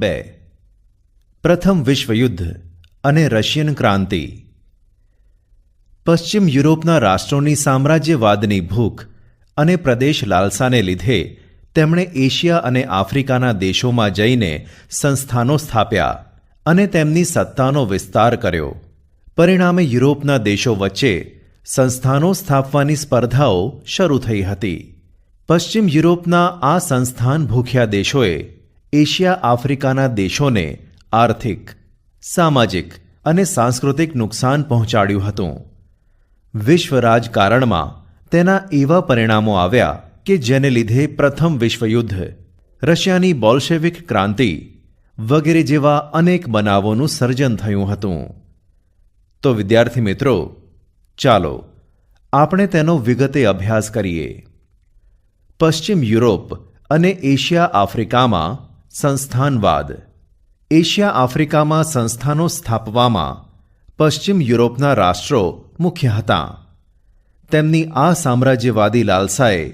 બે. પ્રથમ વિશ્વયુદ્ધ અને રશિયન ક્રાંતિ. પશ્ચિમ યુરોપના રાષ્ટ્રોની સામ્રાજ્યવાદની ભૂખ અને પ્રદેશ લાલસાને લીધે તેમણે એશિયા અને આફ્રિકાના દેશોમાં જઈને સંસ્થાનો સ્થાપ્યા અને તેમની સત્તાનો વિસ્તાર કર્યો. પરિણામે યુરોપના દેશો વચ્ચે સંસ્થાનો સ્થાપવાની સ્પર્ધાઓ શરૂ થઈ હતી. પશ્ચિમ યુરોપના આ સંસ્થાન ભૂખ્યા દેશોએ એશિયા આફ્રિકાના દેશોને આર્થિક, સામાજિક અને સાંસ્કૃતિક નુકસાન પહોંચાડ્યું હતું. વિશ્વ રાજકારણમાં તેના એવા પરિણામો આવ્યા કે જેને લીધે પ્રથમ વિશ્વયુદ્ધ, રશિયાની બોલ્શેવિક ક્રાંતિ વગેરે જેવા અનેક બનાવોનું સર્જન થયું હતું. તો વિદ્યાર્થી મિત્રો, ચાલો આપણે તેનો વિગતે અભ્યાસ કરીએ. પશ્ચિમ યુરોપ અને એશિયા આફ્રિકામાં સંસ્થાનવાદ. એશિયા આફ્રિકામાં સંસ્થાનો સ્થાપવામાં પશ્ચિમ યુરોપના રાષ્ટ્રો મુખ્ય હતા. તેમની આ સામ્રાજ્યવાદી લાલસાએ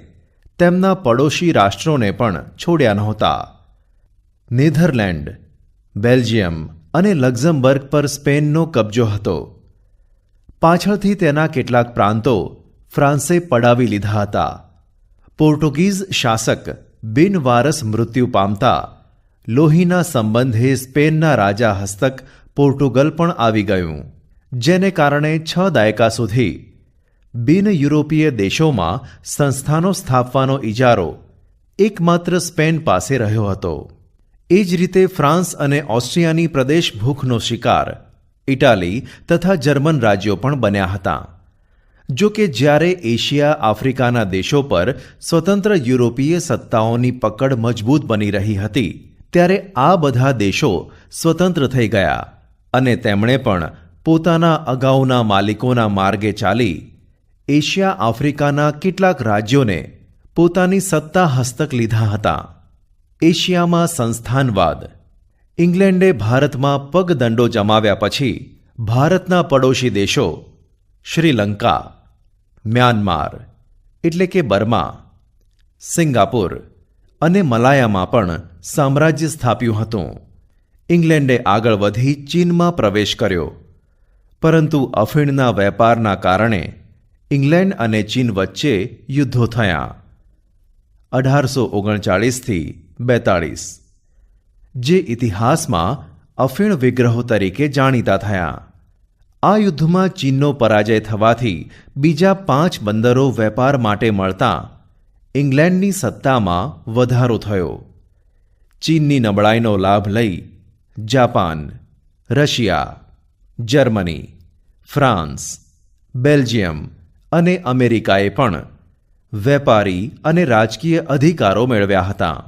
તેમના પડોશી રાષ્ટ્રોને પણ છોડ્યા નહોતા. નેધરલેન્ડ, બેલ્જિયમ અને લક્ઝમબર્ગ પર સ્પેનનો કબજો હતો. પાછળથી તેના કેટલાક પ્રાંતો ફ્રાન્સે પડાવી લીધા હતા. પોર્ટુગીઝ શાસક બિનવારસ મૃત્યુ પામતા લોહીના સંબંધે સ્પેનના રાજા હસ્તક પોર્ટુગલ પણ આવી ગયું. જેને કારણે છ દાયકા સુધી બિન યુરોપીય દેશોમાં સંસ્થાનો સ્થાપવાનો ઇજારો એકમાત્ર સ્પેન પાસે રહ્યો હતો. એ જ રીતે ફ્રાન્સ અને ઓસ્ટ્રિયાની પ્રદેશ ભૂખનો શિકાર, ઇટાલી તથા જર્મન રાજ્યો પણ બન્યા હતા. જો કે જ્યારે એશિયા આફ્રિકાના દેશો પર સ્વતંત્ર યુરોપીય સત્તાઓની પકડ મજબૂત બની રહી હતી ત્યારે આ બધા દેશો સ્વતંત્ર થઈ ગયા અને તેમણે પણ પોતાના અગાઉના માલિકોના માર્ગે ચાલી એશિયા આફ્રિકાના કેટલાક રાજ્યોને પોતાની સત્તા હસ્તક લીધા હતા. એશિયામાં સંસ્થાનવાદ. ઇંગ્લેન્ડે ભારતમાં પગદંડો જમાવ્યા પછી ભારતના પડોશી દેશો શ્રીલંકા, મ્યાનમાર, એટલે કે બર્મા, સિંગાપુર અને મલાયામાં પણ સામ્રાજ્ય સ્થાપ્યું હતું. ઇંગ્લેન્ડે આગળ વધી ચીનમાં પ્રવેશ કર્યો. પરંતુ અફીણના વેપારના કારણે ઇંગ્લેન્ડ અને ચીન વચ્ચે યુદ્ધો થયા. અઢારસો ઓગણચાળીસથી બેતાળીસ, જે ઇતિહાસમાં અફીણ વિગ્રહો તરીકે જાણીતા થયા. આ યુદ્ધમાં ચીનનો પરાજય થવાથી બીજા પાંચ બંદરો વેપાર માટે મળતા ઇંગ્લેન્ડની સત્તામાં વધારો થયો. ચીનની નબળાઈનો લાભ લઈ Japan, Russia, Germany, France, Belgium અને અમેરિકાએ પણ વેપારી અને રાજકીય અધિકારો મેળવ્યા હતા.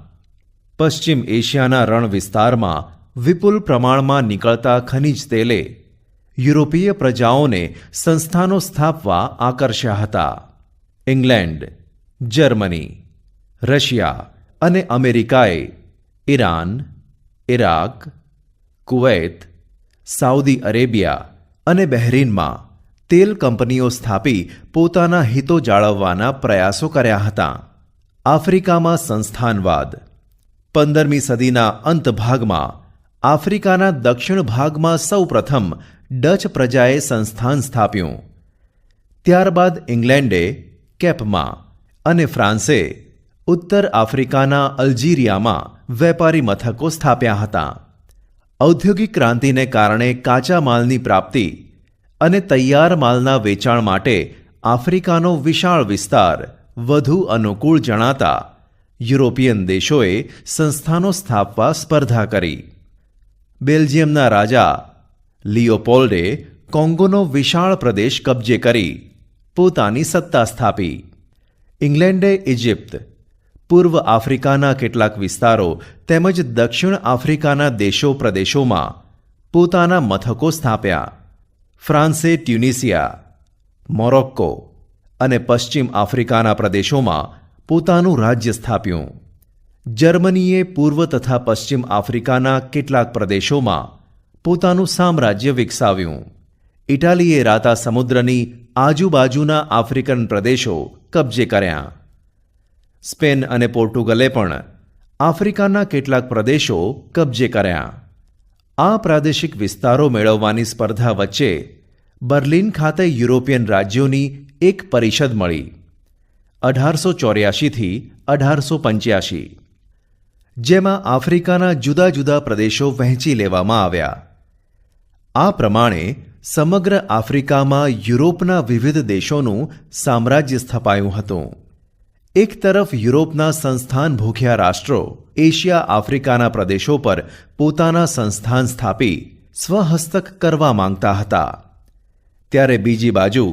પશ્ચિમ એશિયાના રણ વિસ્તારમાં વિપુલ પ્રમાણમાં નીકળતા ખનિજ તેલે યુરોપીય પ્રજાઓને સંસ્થાનો સ્થાપવા આકર્ષ્યા હતા. ઇંગ્લેન્ડ, જર્મની, રશિયા અને અમેરિકાએ Iran Iraq Kuwait, Saudi Arabia અને બહેરીનમાં તેલ કંપનીઓ સ્થાપી પોતાના હિતો જાળવવાના પ્રયાસો કર્યા હતા. આફ્રિકામાં સંસ્થાનવાદ. પંદરમી સદીના અંત ભાગમાં આફ્રિકાના દક્ષિણ ભાગમાં સૌપ્રથમ ડચ પ્રજાએ સંસ્થાન સ્થાપ્યું. ત્યારબાદ ઇંગ્લેન્ડે, કેપમાં અને ફ્રાન્સે ઉત્તર આફ્રિકાના અલ્જીરિયામાં વેપારી મથકો સ્થાપ્યા હતા. ઔદ્યોગિક ક્રાંતિને કારણે કાચા માલની પ્રાપ્તિ અને તૈયાર માલના વેચાણ માટે આફ્રિકાનો વિશાળ વિસ્તાર વધુ અનુકૂળ જણાતા યુરોપિયન દેશોએ સંસ્થાનો સ્થાપવા સ્પર્ધા કરી. બેલ્જિયમના રાજા લિયોપોલ્ડે કોંગોનો વિશાળ પ્રદેશ કબજે કરી પોતાની સત્તા સ્થાપી. ઇંગ્લેન્ડે ઇજિપ્ત પૂર્વ આફ્રિકાના કેટલાક વિસ્તારો તેમજ દક્ષિણ આફ્રિકાના દેશો પ્રદેશોમાં પોતાના મથકો સ્થાપ્યા. ફ્રાન્સે ટ્યુનિસિયા, મોરોક્કો અને પશ્ચિમ આફ્રિકાના પ્રદેશોમાં પોતાનું રાજ્ય સ્થાપ્યું. જર્મનીએ પૂર્વ તથા પશ્ચિમ આફ્રિકાના કેટલાક પ્રદેશોમાં પોતાનું સામ્રાજ્ય વિકસાવ્યું. ઇટાલીએ રાતા સમુદ્રની આજુબાજુના આફ્રિકન પ્રદેશો કબજે કર્યા. સ્પેન અને પોર્ટુગલે પણ આફ્રિકાના કેટલાક પ્રદેશો કબજે કર્યા. આ પ્રાદેશિક વિસ્તારો મેળવવાની સ્પર્ધા વચ્ચે બર્લિન ખાતે યુરોપિયન રાજ્યોની એક પરિષદ મળી. અઢારસો ચોર્યાસીથી અઢારસો પંચ્યાસી જેમાં આફ્રિકાના જુદા જુદા પ્રદેશો વહેંચી લેવામાં આવ્યા. આ પ્રમાણે સમગ્ર આફ્રિકામાં યુરોપના વિવિધ દેશોનું સામ્રાજ્ય સ્થપાયું હતું. એક તરફ યુરોપના સંસ્થાન ભૂખ્યા રાષ્ટ્રો એશિયા આફ્રિકાના પ્રદેશો પર પોતાના સંસ્થાન સ્થાપી સ્વહસ્તક કરવા માંગતા હતા. ત્યારે બીજી બાજુ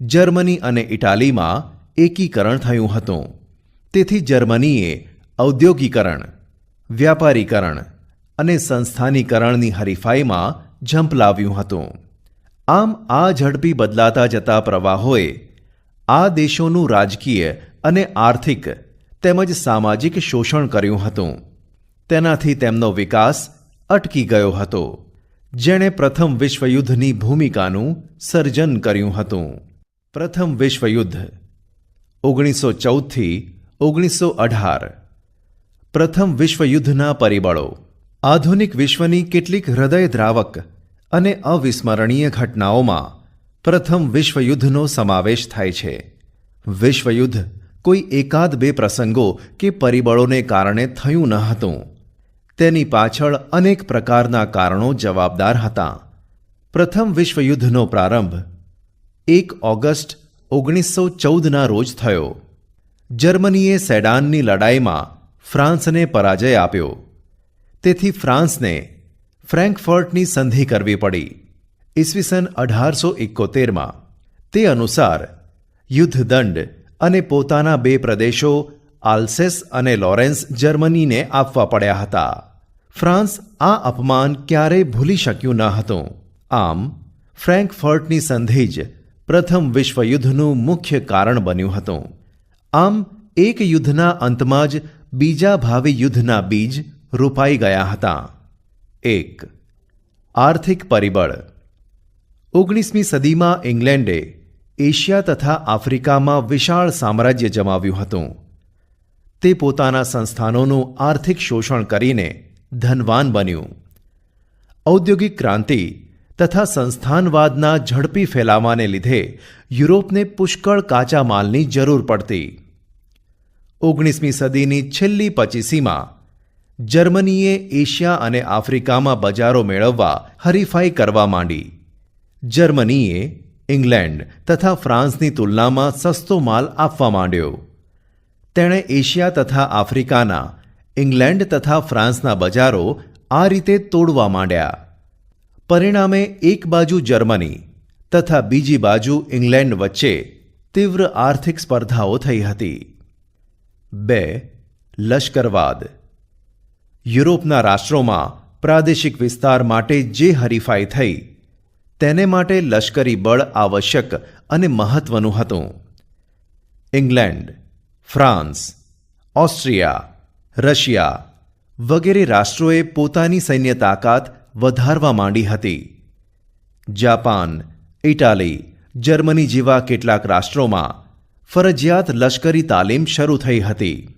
જર્મની અને ઇટાલીમાં એકીકરણ થયું હતું. તેથી જર્મનીએ ઔદ્યોગિકરણ, વ્યાપારીકરણ અને સંસ્થાનીકરણની હરીફાઈમાં ઝંપલાવ્યું હતું. આમ આ ઝડપી બદલાતા જતા પ્રવાહોએ આ દેશોનું રાજકીય અને આર્થિક તેમજ સામાજિક શોષણ કર્યું હતું. તેનાથી તેમનો વિકાસ અટકી ગયો હતો, જેણે પ્રથમ વિશ્વયુદ્ધની ભૂમિકાનું સર્જન કર્યું હતું. પ્રથમ વિશ્વયુદ્ધ ઓગણીસો ચૌદથી ઓગણીસો અઢાર. પ્રથમ વિશ્વયુદ્ધના પરિબળો, આધુનિક વિશ્વની કેટલીક હૃદયદ્રાવક અને અવિસ્મરણીય ઘટનાઓમાં પ્રથમ વિશ્વયુદ્ધનો સમાવેશ થાય છે. વિશ્વયુદ્ધ કોઈ એકાદ બે પ્રસંગો કે પરિબળોને કારણે થયું ન હતું. તેની પાછળ અનેક પ્રકારના કારણો જવાબદાર હતા. પ્રથમ વિશ્વયુદ્ધનો પ્રારંભ એક ઓગસ્ટ ઓગણીસો ચૌદના રોજ થયો. જર્મનીએ સેડાનની લડાઈમાં ફ્રાન્સને પરાજય આપ્યો. તેથી ફ્રાન્સને ફ્રેન્કફર્ટની સંધિ કરવી પડી. ઈસવીસન અઢારસો એકોતેરમાં તે અનુસાર યુદ્ધદંડ અને પોતાના બે પ્રદેશો, આલ્સેસ અને લોરેન્સ, જર્મનીને આપવા પડ્યા હતા. ફ્રાન્સ આ અપમાન ક્યારેય ભૂલી શક્યું ન હતું. આમ, ફ્રેન્કફર્ટની સંધિ જ પ્રથમ વિશ્વયુદ્ધનું મુખ્ય કારણ બન્યું હતું. આમ, એક યુદ્ધના અંતમાં જ બીજા ભાવિ યુદ્ધના બીજ રોપાઈ ગયા હતા. એક, આર્થિક પરિબળ. ઓગણીસમી સદીમાં ઇંગ્લેન્ડે એશિયા તથા આફ્રિકામાં વિશાળ સામ્રાજ્ય જમાવ્યું હતું. તે પોતાના સંસ્થાનોનું આર્થિક શોષણ કરીને ધનવાન બન્યું. ઔદ્યોગિક ક્રાંતિ તથા સંસ્થાનવાદના ઝડપી ફેલાવાને લીધે યુરોપને પુષ્કળ કાચા માલની જરૂર પડતી. ઓગણીસમી સદીની છેલ્લી પચીસીમાં જર્મનીએ એશિયા અને આફ્રિકામાં બજારો મેળવવા હરીફાઈ કરવા માંડી. જર્મનીએ ઇંગ્લેન્ડ તથા ફ્રાન્સની તુલનામાં સસ્તો માલ આપવા માંડ્યો. તેણે એશિયા તથા આફ્રિકાના, ઇંગ્લેન્ડ તથા ફ્રાન્સના બજારો આ રીતે તોડવા માંડ્યા. પરિણામે એક બાજુ જર્મની તથા બીજી બાજુ ઇંગ્લેન્ડ વચ્ચે તીવ્ર આર્થિક સ્પર્ધાઓ થઈ હતી. બે, લશ્કરવાદ. યુરોપના રાષ્ટ્રોમાં પ્રાદેશિક વિસ્તાર માટે જે હરીફાઈ થઈ તેને માટે લશ્કરી બળ આવશ્યક અને મહત્વનું હતું. ઇંગ્લેન્ડ, ફ્રાન્સ, ઓસ્ટ્રિયા, રશિયા વગેરે રાષ્ટ્રોએ પોતાની સૈન્ય તાકાત વધારવા માંડી હતી. જાપાન, ઇટાલી, જર્મની જેવા કેટલાક રાષ્ટ્રોમાં ફરજિયાત લશ્કરી તાલીમ શરૂ થઈ હતી.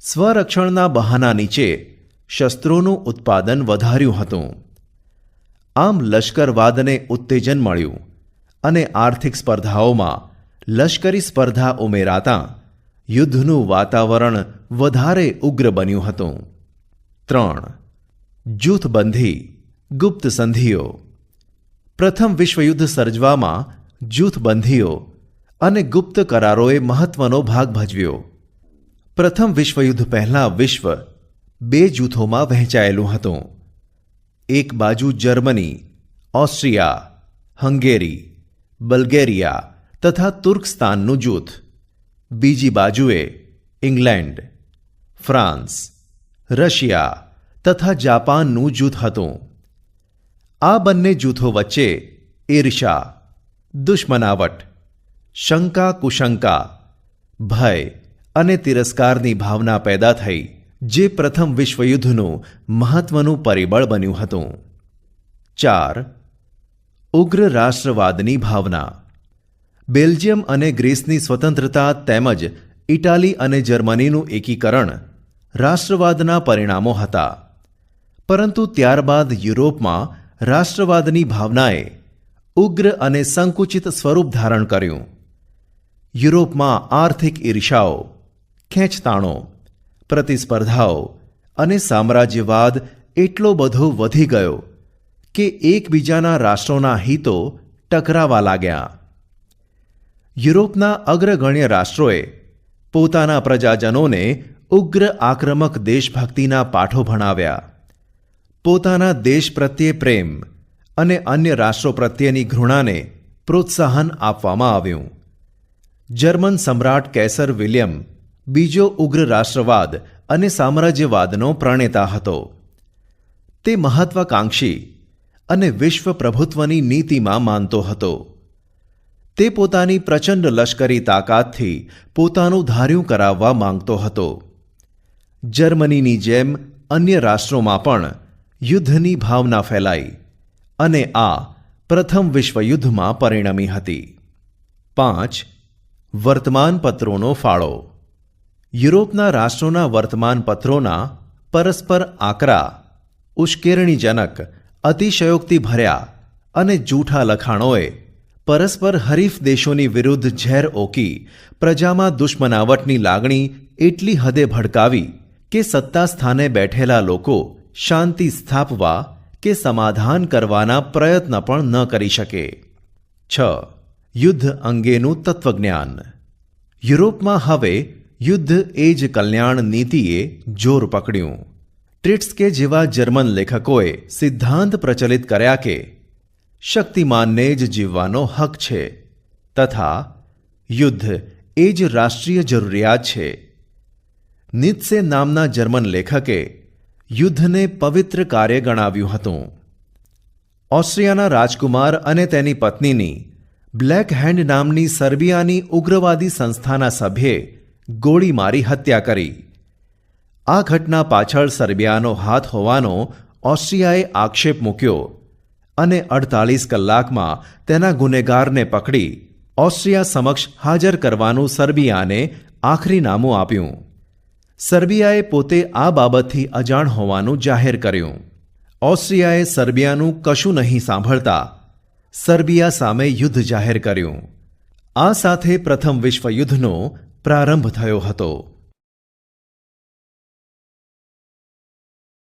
સ્વરક્ષણના બહાના નીચે શસ્ત્રોનું ઉત્પાદન વધાર્યું હતું. આમ લશ્કરવાદને ઉત્તેજન મળ્યું અને આર્થિક સ્પર્ધાઓમાં લશ્કરી સ્પર્ધા ઉમેરાતા યુદ્ધનું વાતાવરણ વધારે ઉગ્ર બન્યું હતું. ત્રણ. જૂથબંધી ગુપ્ત સંધિઓ. પ્રથમ વિશ્વયુદ્ધ સર્જવામાં જૂથબંધીઓ અને ગુપ્ત કરારોએ મહત્વનો ભાગ ભજવ્યો. પ્રથમ વિશ્વયુદ્ધ પહેલાં વિશ્વ બે જૂથોમાં વહેંચાયેલું હતું. એક બાજુ જર્મની, ઓસ્ટ્રિયા, હંગેરી, બલ્ગેરિયા તથા તુર્કસ્તાનનું જૂથ. બીજી બાજુએ ઇંગ્લેન્ડ, ફ્રાન્સ, રશિયા તથા જાપાનનું જૂથ હતું. આ બંને જૂથો વચ્ચે ઈર્ષા, દુશ્મનાવટ શંકા કુશંકા ભય અને તિરસ્કારની ભાવના પેદા થઈ. જે પ્રથમ વિશ્વયુદ્ધનું મહત્વનું પરિબળ બન્યું હતું. ચાર, ઉગ્ર રાષ્ટ્રવાદની ભાવના. બેલ્જિયમ અને ગ્રીસની સ્વતંત્રતા તેમજ ઇટાલી અને જર્મનીનું એકીકરણ રાષ્ટ્રવાદના પરિણામો હતા. પરંતુ ત્યારબાદ યુરોપમાં રાષ્ટ્રવાદની ભાવનાએ ઉગ્ર અને સંકુચિત સ્વરૂપ ધારણ કર્યું. યુરોપમાં આર્થિક ઈર્ષાઓ ખેંચતાણો પ્રતિસ્પર્ધાઓ અને સામ્રાજ્યવાદ એટલો બધો વધી ગયો કે એકબીજાના રાષ્ટ્રોના હિતો ટકરાવા લાગ્યા. યુરોપના અગ્રગણ્ય રાષ્ટ્રોએ પોતાના પ્રજાજનોને ઉગ્ર આક્રમક દેશભક્તિના પાઠો ભણાવ્યા. પોતાના દેશ પ્રત્યે પ્રેમ અને અન્ય રાષ્ટ્રો પ્રત્યેની ઘૃણાને પ્રોત્સાહન આપવામાં આવ્યું. જર્મન સમ્રાટ કેસર વિલિયમ બીજો ઉગ્ર રાષ્ટ્રવાદ અને સામ્રાજ્યવાદનો પ્રણેતા હતો. તે મહત્વાકાંક્ષી અને વિશ્વ પ્રભુત્વની નીતિમાં માનતો હતો. તે પોતાની પ્રચંડ લશ્કરી તાકાતથી પોતાનું ધાર્યું કરાવવા માંગતો હતો. જર્મનીની જેમ અન્ય રાષ્ટ્રોમાં પણ યુદ્ધની ભાવના ફેલાઈ અને આ પ્રથમ વિશ્વયુદ્ધમાં પરિણમી હતી. પાંચ, વર્તમાનપત્રોનો ફાળો યુરોપના રાષ્ટ્રોના વર્તમાનપત્રોના પરસ્પર આકરા, ઉશ્કેરણીજનક અતિશયોક્તિ ભર્યા અને જૂઠા લખાણોએ પરસ્પર હરીફ દેશોની વિરુદ્ધ ઝેર ઓકી, પ્રજામાં દુશ્મનાવટની લાગણી એટલી હદે ભડકાવી કે સત્તા સ્થાને બેઠેલા લોકો શાંતિ સ્થાપવા કે સમાધાન કરવાના પ્રયત્ન પણ ન કરી શકે. છ. યુદ્ધ અંગેનું તત્વજ્ઞાન. યુરોપમાં હવે યુદ્ધ એ જ કલ્યાણ નીતિએ જોર પકડ્યું. ટ્રિટ્સકે જેવા જર્મન લેખકોએ સિદ્ધાંત પ્રચલિત કર્યા કે શક્તિમાનને જ જીવવાનો હક છે તથા યુદ્ધ એ જ રાષ્ટ્રીય જરૂરિયાત છે. નિત્સે નામના જર્મન લેખકે યુદ્ધને પવિત્ર કાર્ય ગણાવ્યું હતું. ઓસ્ટ્રિયાના રાજકુમાર અને તેની પત્નીની બ્લેક હેન્ડ નામની સર્બિયાની ઉગ્રવાદી સંસ્થાના સભ્યે ગોળી મારી હત્યા કરી. આ ઘટના પાછળ સર્બિયાનો હાથ હોવાનો ઓસ્ટ્રિયાએ આક્ષેપ મૂક્યો અને અડતાલીસ કલાકમાં તેના ગુનેગારને પકડી ઓસ્ટ્રિયા સમક્ષ હાજર કરવાનું સર્બિયાને આખરી નામું આપ્યું. સર્બિયાએ પોતે આ બાબતથી અજાણ હોવાનું જાહેર કર્યું. ઓસ્ટ્રિયાએ સર્બિયાનું કશું નહીં સાંભળતા સર્બિયા સામે યુદ્ધ જાહેર કર્યું. આ સાથે પ્રથમ વિશ્વયુદ્ધનો પ્રારંભ થયો હતો.